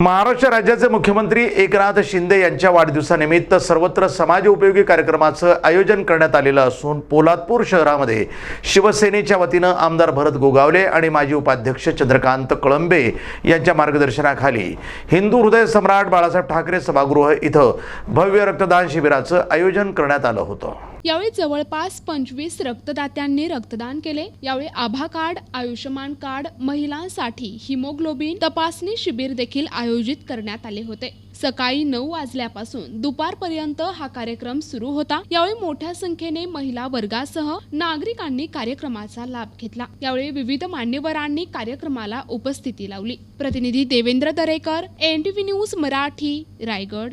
महाराष्ट्र राज्याचे मुख्यमंत्री एकनाथ शिंदे यांच्या वाढदिवसानिमित्त सर्वत्र समाज उपयोगी कार्यक्रमाचं आयोजन करण्यात आलेलं असून पोलादपूर शहरामध्ये शिवसेनेच्या वतीनं आमदार भरत गोगावले आणि माजी उपाध्यक्ष चंद्रकांत कळंबे यांच्या मार्गदर्शनाखाली हिंदू हृदय सम्राट बाळासाहेब ठाकरे सभागृह इथं भव्य रक्तदान शिबिराचं आयोजन करण्यात आलं होतं. यावेळी जवळपास पंचवीस रक्तदात्यांनी रक्तदान केले. यावेळी आभा कार्ड आयुष्यमान कार्ड महिलांसाठी हिमोग्लोबिन तपासणी शिबिर देखील आयोजित करण्यात आले होते. सकाळी नऊ वाजल्यापासून दुपारपर्यंत हा कार्यक्रम सुरू होता. यावेळी मोठ्या संख्येने महिला वर्गासह नागरिकांनी कार्यक्रमाचा लाभ घेतला. यावेळी विविध मान्यवरांनी कार्यक्रमाला उपस्थिती लावली. प्रतिनिधी देवेंद्र दरेकर एनटीव्ही न्यूज मराठी रायगड.